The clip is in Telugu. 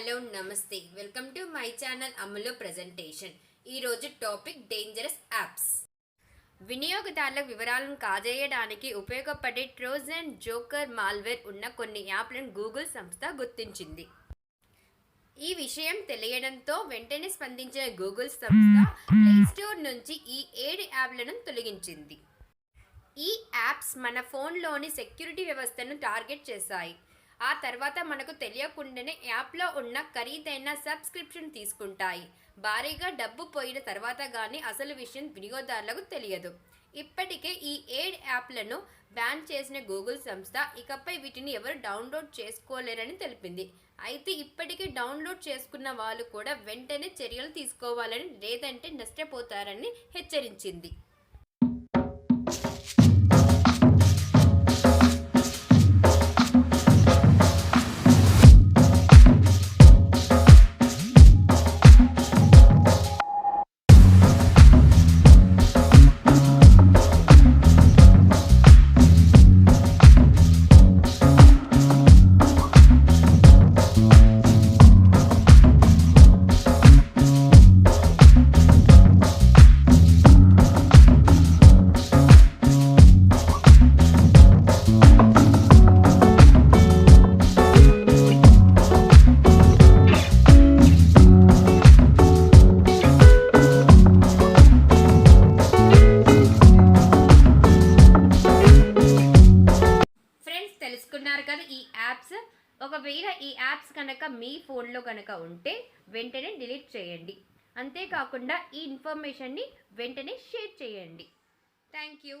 హలో నమస్తే. Welcome to my channel Amalu presentation. ఈరోజు టాపిక్ డేంజరస్ యాప్స్. వినియోగదారుల వివరాలను కాజేయడానికి ఉపయోగపడే ట్రోజన్ జోకర్ మాల్వేర్ ఉన్న కొన్ని యాప్లను గూగుల్ సంస్థ గుర్తించింది. ఈ విషయం తెలియడంతో వెంటనే స్పందించిన గూగుల్ సంస్థ ప్లేస్టోర్ నుంచి ఈ ఏడు యాప్లను తొలగించింది. ఈ యాప్స్ మన ఫోన్లోని సెక్యూరిటీ వ్యవస్థను టార్గెట్ చేశాయి. ఆ తర్వాత మనకు తెలియకుండానే యాప్లో ఉన్న ఖరీదైన సబ్స్క్రిప్షన్ తీసుకుంటాయి. భారీగా డబ్బు పోయిన తర్వాత కానీ అసలు విషయం వినియోగదారులకు తెలియదు. ఇప్పటికే ఈ ఏడ్ యాప్లను బ్యాన్ చేసిన గూగుల్ సంస్థ ఇకపై వీటిని ఎవరు డౌన్లోడ్ చేసుకోలేరని తెలిపింది. అయితే ఇప్పటికే డౌన్లోడ్ చేసుకున్న వాళ్ళు కూడా వెంటనే చర్యలు తీసుకోవాలని లేదంటే నష్టపోతారని హెచ్చరించింది. తెలుసుకున్నారు కదా ఈ యాప్స్ ఒకవేళ ఈ యాప్స్ కనుక మీ ఫోన్లో కనుక ఉంటే వెంటనే డిలీట్ చేయండి. అంతేకాకుండా ఈ ఇన్ఫర్మేషన్ని వెంటనే షేర్ చేయండి. Thank you.